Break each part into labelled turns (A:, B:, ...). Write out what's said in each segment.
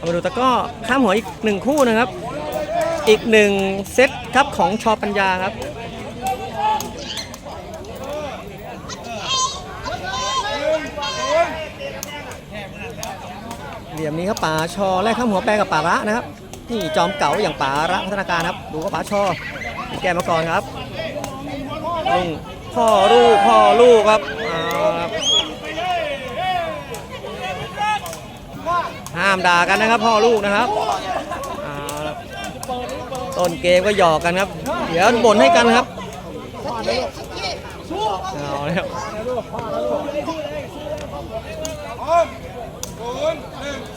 A: เอามาดูตะก้อข้ามหัวอีกหนึ่งคู่นะครับ อีกหนึ่งเซตครับของชอปัญญาครับเหลี่ยมนี้ครับป๋าชอแลกข้ามหัวแปรกับป๋าระนะครับนี่จอมเก๋าอย่างป๋าระพัฒนาการครับ ดูก็ป๋าชอแกมมาก่อนครับลุงพ่อลูกพ่อลูกครับเอาครับ ห้ามด่ากันนะครับ พ่อลูกนะครับต้นเกมก็หยอกกันครับ เดี๋ยวบ่นให้กันครับเอาเลยครับ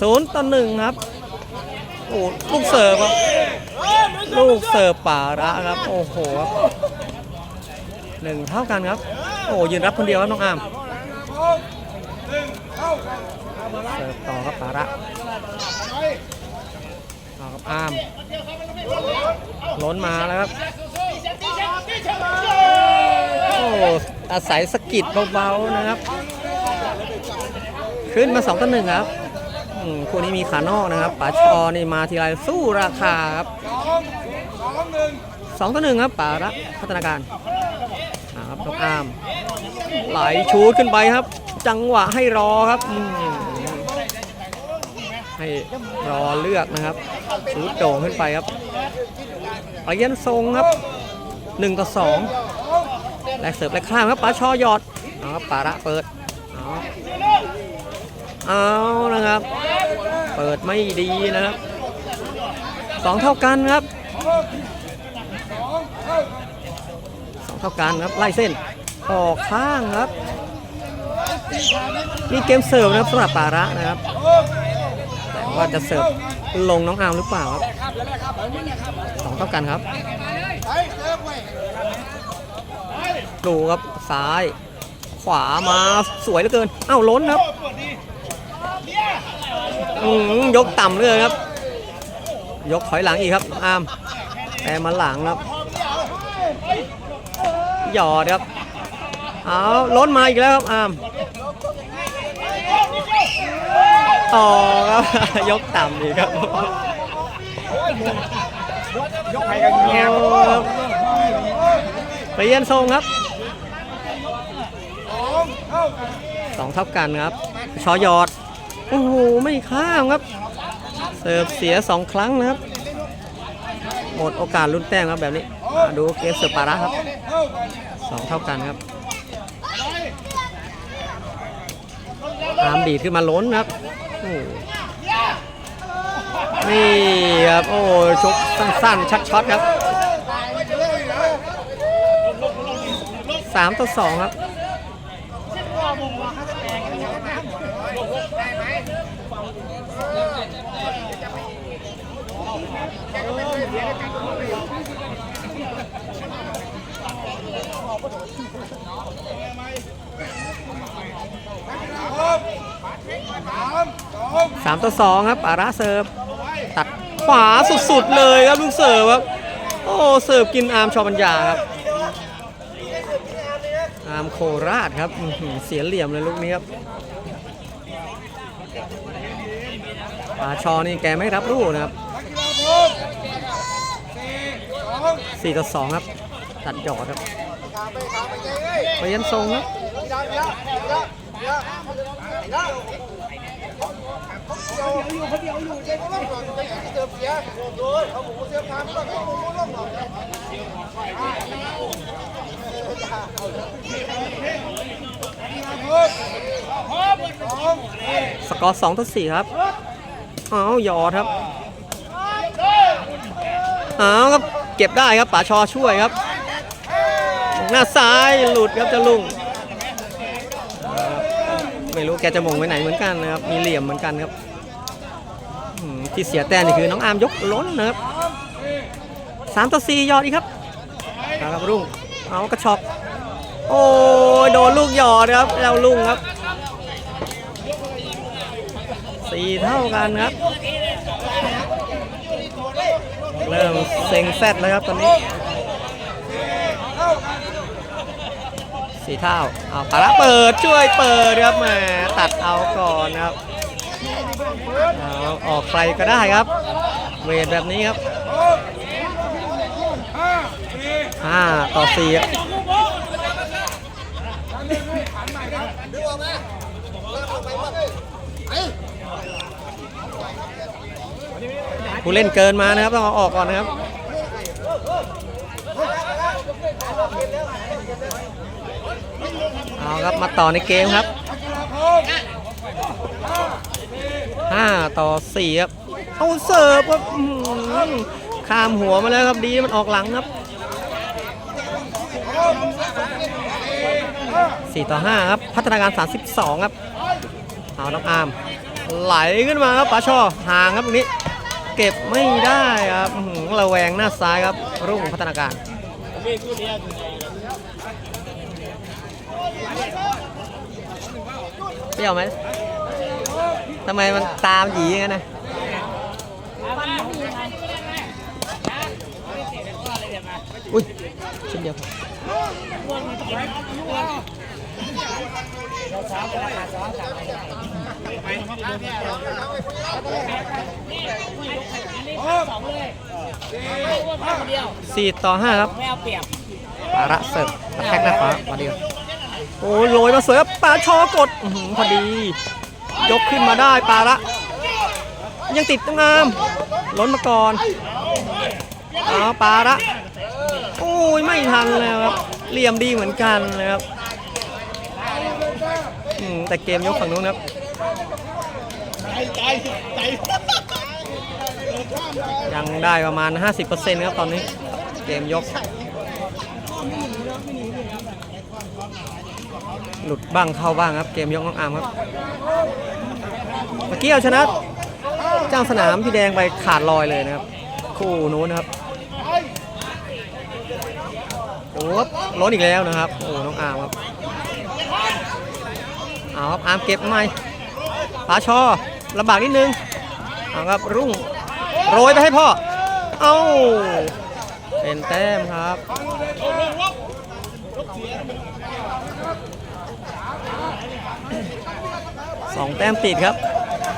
A: ศูนย์ต่อหนึ่งครับโอ้ลูกเสิร์ฟครับลูกเสิร์ฟป่าระครับ โอ้โหครับหนึ่งเท่ากันครับ โอ้ยืนรับคนเดียวครับน้องอาม เสิร์ฟต่อครับป่าระเอครับอามล้นมาแล้วครับ โอ้อาศัยสกิดเบาๆนะครับ ขึ้นมา2ต่อหนึ่งครับคู่นี้มีขานอกนะครับป๋าชอนี่มาทีไรสู้ราคาครับสองต่อหนึ่งครับป๋าระพัฒนาการอ่าครับน้องอามไหลชูดขึ้นไปครับ จังหวะให้รอครับ ให้รอเลือกนะครับชูดโด่งขึ้นไปครับไปยันทรงครับ1ต่อ2แลกเสิร์ฟแลกข้ามครับป๋าชอหยอดเอาครับป๋าระเปิดเอาเอานะครับ เปิดไม่ดีนะครับสองเท่ากันครับสองเท่ากันครับไล่เส้นออกข้างครับนี่เกมเสิร์ฟนะครับสำหรับปาระนะครับ ว่าจะเสิร์ฟลงน้องอาร์มหรือเปล่าครับสองเท่ากันครับดูครับซ้าย ขวามาสวยเหลือเกินเอ้าล้นครับอยกต่ำเลยครับ ยกถอยหลังอีกครับอามแต่มาหลังครับหยอดครับเอาล้นมาอีกแล้วครับอาม ต่อครับ ยกต่ำอีครับ
B: ยกไปกันเงี้ย
A: ครับเปลี่ยนทรงครับสองเท่ากันครับชอยอด โอ้โห ไม่ข้ามครับ เสิร์ฟเสียสองครั้งนะครับ หมดโอกาสลุ้นแต้มครับแบบนี้อ่าดูเกมเสิร์ฟปาระครับสองเท่ากันครับอามดีดขึ้นมาล้นครับ โอ้นี่ครับ โอ้ชกสั้นๆชัดช็อตครับสามต่อสองครับสาม สามต่อสองครับอาระเสิร์ฟตัดขวาสุดๆเลยครับลูกเสิร์ฟครับโอ้เสิร์ฟกินอาร์มชอปัญญาครับอาร์มโคราชครับเสียเหลี่ยมเลยลูกนี้ครับปาชอนี่แกไม่รับรู้นะครับสี่ต่อสองครับ ตัดหยอดครับไปยันทรงครับ สกอร์สองต่อสี่ครับอ้าหยอดครับอ้าครับ เก็บได้ครับป๋าชอช่วยครับ หน้าซ้ายหลุดครับจะลุง ไม่รู้แกจะมงไปไหนเหมือนกันนะครับ มีเหลี่ยมเหมือนกันครับที่เสียแต้มนี่คือน้องอาร์มยกล้นนะครับสามต่อสี่ยอดอีกครับเอาครับรุ่งเอากระชอกโอ้ยโดนลูกหยอดครับแล้วลุงครับสี่เท่ากันครับ เริ่มเซ็งแซดแล้วครับตอนนี้ สีเท่าเอาปาระเปิดช่วยเปิดครับแหมตัดเอาก่อนครับเอาออกใครก็ได้ครับ เวทแบบนี้ครับห้าต่อสี่ครับผู้เล่นเกินมานะครับ ต้องเอาออกก่อนนะครับ เอาครับมาต่อในเกมครับ5ต่อ4ครับเอาเสิร์ฟครับข้ามหัวมาแล้วครับดีมันออกหลังครับ4ต่อ5ครับพัฒนาการ32ครับเอาน้องอาร์มไหลขึ้นมาครับปาช่อห่างครับตรงนี้ เก็บไม่ได้ครับอื้อหือระแวงหน้าซ้ายครับรุ่งพัฒนาการ เปรี้ยวไหมทำไมมันตามหยีอย่างนั้นนะอุ้ยชิ้นเดียวสี่ต่อห้าครับ
C: ไม่เอาเปรียบ
A: ปาระเสิร์ฟกระแทกหน้าฟ้ามาเดียว โอ้ยโรยมาสวยครับปาชอกดอพอดี ยกขึ้นมาได้ปาระยังติดตั้งงามล้นมาก่อนเอาปาระโอ้ยไม่ทันแล้วครับเหลี่ยมดีเหมือนกันนะครับแต่เกมยกฝั่งนู้นครับยังได้ประมาณ 50%ครับตอนนี้ เกมยก หลุดบ้างเข้าบ้างครับ เกมยกน้องอาร์มครับเมื่อกี้เอาชนะเจ้าสนามพี่แดงไปขาดลอยเลยนะครับ คู่นู้นนะครับโอ้ครับล้นอีกแล้วนะครับโอ้น้องอาร์มครับเอาครับอาร์มเก็บไม่ปาชอลำบากนิดนึงเอาครับรุ่งโรยไปให้พ่อ เอ้าเป็นแต้มครับ สองแต้มติดครับ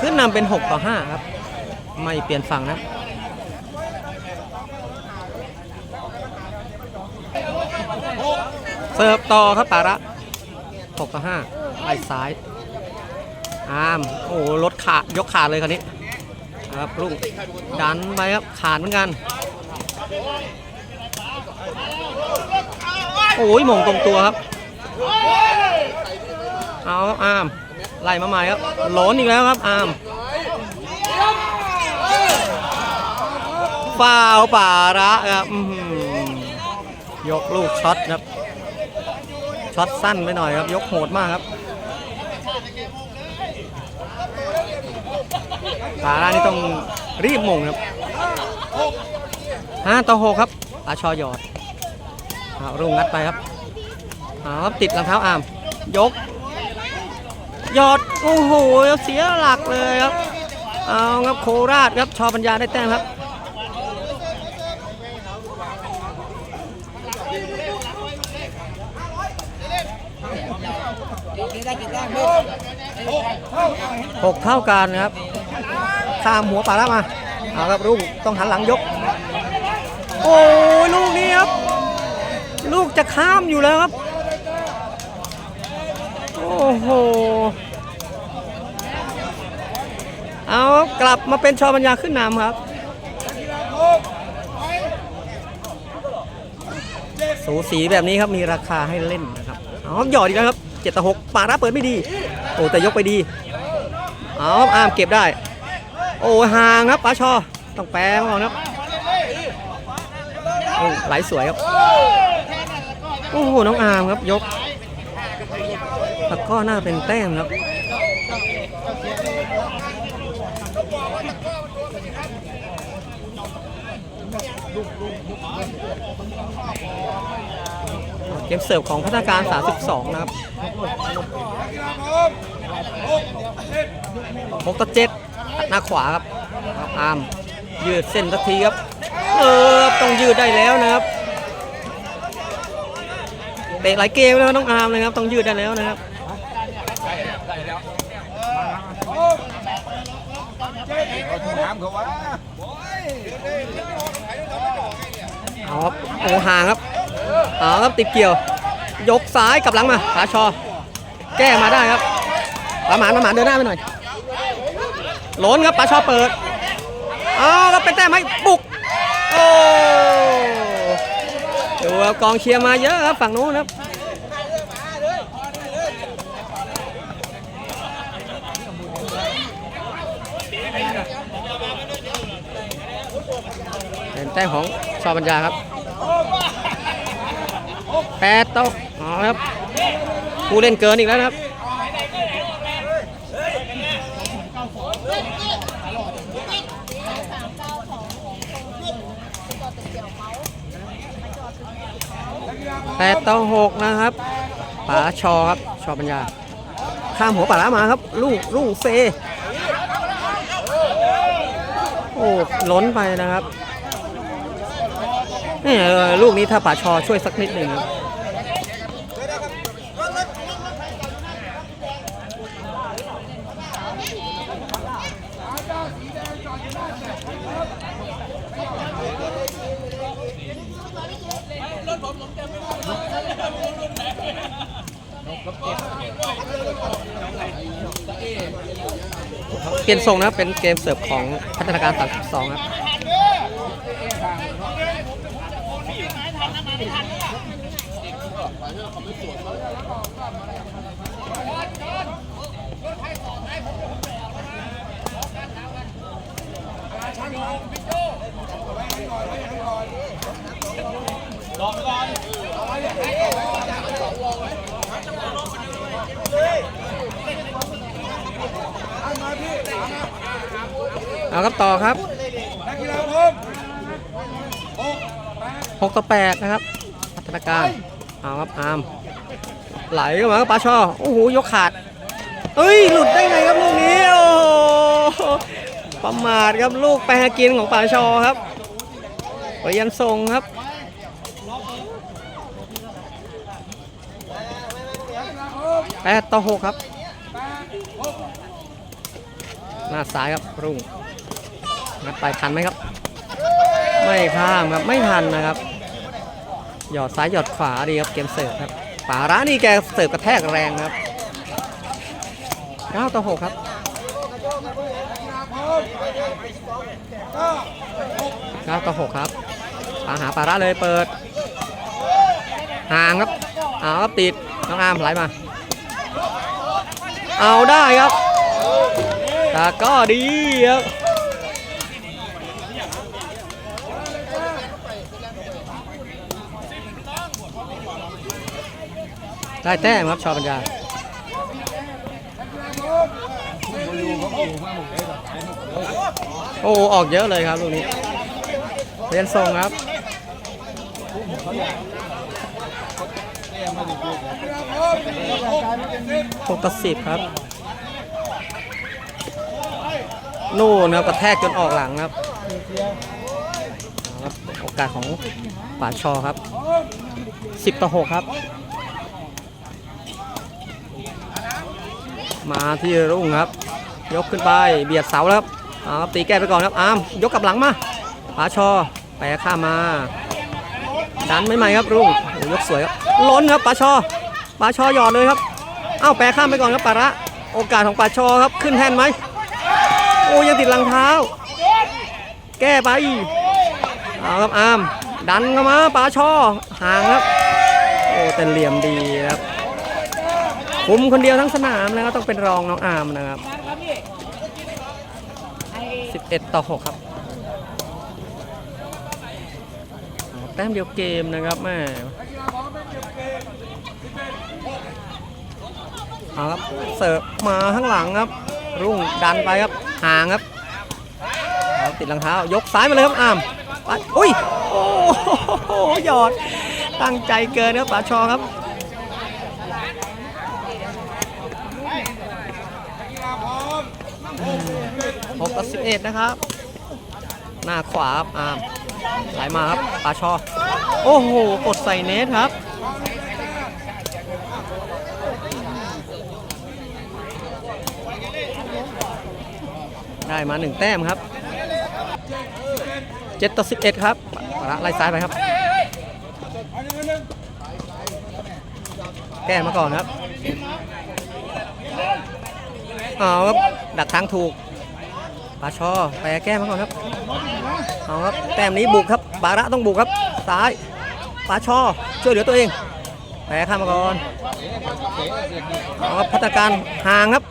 A: ขึ้นนำเป็น 6 ต่อ 5 ครับ ไม่เปลี่ยนฝั่งนะเสิร์ฟต่อครับปาระ 6 ต่อ 5 ไปซ้าย อามโอ้โหรถขาดยกขาดเลยคันนี้ครับรุ่งดันไปครับขาดเหมือนกัน โอ้ยหม่งตรงตัวครับ เอาครับอาม ไล่มาใหม่ครับหลนอีกแล้วครับอามฟาวป่าระครับยกลูกช็อตครับช็อตสั้นไปหน่อยครับ ยกโหดมากครับป่าระนี่ต้องรีบม่งครับห้าต่อหกครับอาชอหยอดอารุ่งงัดไปครับอาครับติดรองเท้าอาม ยก ยอดโอ้โหเสียหลักเลยครับเอาครับโคราชครับชอปัญญาได้แต้มครับหกเท่ากันนะครับข้ามหัวป่าละมาเอาครับรุ่งต้องหันหลังยก โอ้ลูกนี้ครับ ลูกจะข้ามอยู่แล้วครับ โอ้โห เอากลับมาเป็นชอปัญญาขึ้นนำครับ สูสีแบบนี้ครับมีราคาให้เล่นนะครับเอาหยอดอีกแล้วครับเจ็ดต่อหกปาระเปิดไม่ดี โอ้แต่ยกไปดีเอาครับอามเก็บได้ โอ้ห่างครับปาชอต้องแปลงก่อนครับโอ้ไหลสวยครับโอ้โหน้องอามครับยกแล้วก็น่าเป็นแต้มครับ เกมเสิร์ฟของพัฒนาการ 32 นะครับ6ต่อ7หน้าขวาครับครับอาร์มยืดเส้นสักทีครับเออต้องยืดได้แล้วนะครับเตะหลายเกมแล้วน้องอาร์มนะครับต้องยืดได้แล้วนะครับา
B: มเขาว่า
A: เอาครับโอ้ห่างครับเอาครับติดเกี่ยว ยกซ้ายกลับหลังมาปาชอ แก้มาได้ครับปาหมานปาหมานเดินหน้าไปหน่อยหล้นครับปาชอเปิดเอาครับเป็นแต้มไหมบุกโอ้ดูครับกองเชียร์มาเยอะครับฝั่งนู้นครับ แต้มของชอปัญญาครับแปดต๊ะเอครับผู้เล่นเกินอีกแล้วนะครับแปดต่อหกนะครับป๋าชอครับชอปัญญา ข้ามหัวป๋าละมาครับลุ่ลุ่เซ โอ้ล้นไปนะครับ นี่ลูกนี้ถ้าป๋าชอช่วยสักนิดหนึ่งเปลี่ยนทรงนะครับเป็นเกมเสิร์ฟของพัฒนาการ32ครับ เอาครับต่อครับ
B: นักกีฬาพม
A: 6ต่อ8นะครับพัฒนาการเอาครับอาร์มไหลเข้ามาครับปาช่อโอ้โหยกขาดเอ้ยหลุดได้ไงครับลูกนี้โอ้โหประมาทครับลูกแปรกินของปาช่อครับเรียนส่งครับแปดต่อหกครับหน้าซ้ายครับรุ่ง งัดไปทันไหมครับ ไม่ข้ามครับไม่ทันนะครับ หยอดซ้ายหยอดขวาดีครับเกมเสิร์ฟครับป่าร้านี่แกเสิร์ฟกระแทกแรงครับ9ต่อ6ครับ9ต่อ6ครับปาหาป่าร้าเลยเปิดห่างครับเอาครับติดน้องอามไหลมา เอาได้ครับแต่ก็ดีครับ ได้แต้มครับชอปัญญาโอ้ออกเยอะเลยครับลูกนี้เรียนทรงครับหกต่อสิบครับ นู่นครับกระแทกจนออกหลังครับเอาครับโอกาสของป่าชอครับ 10 ต่อ 6 ครับ มาที่รุ่งครับ ยกขึ้นไปเบียดเสาแล้วครับอาครับตีแก้ไปก่อนครับอามยกกลับหลังมาปาชอแปะข้ามา ดันไม่ใหม่ครับรุ่งยกสวยครับล้นครับปาชอปาชอหยอดเลยครับเอ้าแปะข้ามไปก่อนครับปาระโอกาสของปาชอครับขึ้นแทนไหมโอ้ยังติดรองเท้า แก้ไปเอาครับอามดันเข้ามาปาชอห่างครับโอ้แต่เหลี่ยมดีครับ คุมคนเดียวทั้งสนามนะครับต้องเป็นรองน้องอาร์มนะครับ 11 ต่อ 6 ครับอ๋อแต้มเดียวเกมนะครับแม่เอาครับเสิร์ฟมาข้างหลังครับ รุ่งดันไปครับห่างครับเอาติดรองเท้ายกซ้ายมาเลยครับอาร์มไปอุ้ยโอ้โหหยอดตั้งใจเกินครับป๋าชอครับ หกต่อสิบเอ็ดนะครับ หน้าขวาครับอามไหลมาครับปาชอ โอ้โห กดใส่เนทครับได้มาหนึ่งแต้มครับ7ต่อ11 ครับปาระไล่ซ้ายไปครับ แก้มาก่อนครับ เอาครับ ดักทางถูกาชอไปแก้มาก่อนครับเอาครับแต้มนี้บุกครับบาระต้องบุกครับซ้ายปาชอช่วยเหลือตัวเองแพ้ข้ามมาก่อนเอาครับพัฒการห่างครับ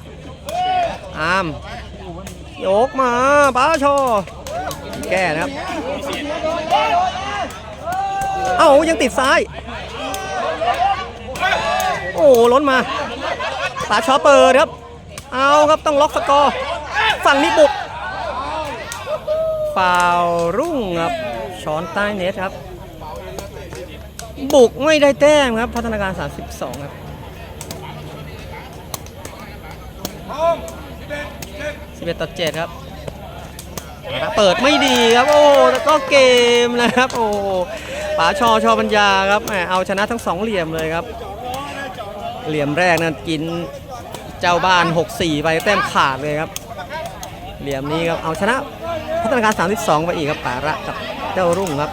A: อามโยกมาปาชอแก้นะครับเอ้ายังติดซ้าย โอ้ล้นมาปาชอเปิดครับ เอาครับต้องล็อกสกอร์ฝั่งนี้บุก ฟาวรุ่งครับช้อนใต้เน็ตครับ บุกไม่ได้แต้มครับ พัฒนาการ 32 ครับ11ต่อ7ครับ เปิดไม่ดีครับโอ้แล้วก็เกมนะครับ โอ้ป๋าชอชอปัญญาครับแหมเอาชนะทั้งสองเหลี่ยมเลยครับ เหลี่ยมแรกนั้นกินเจ้าบ้าน 6-4 ไปแต้มขาดเลยครับ เหลี่ยมนี้ครับเอาชนะ พัฒนาการ 32 ไปอีกครับป่าระกับเจ้ารุ่งครับ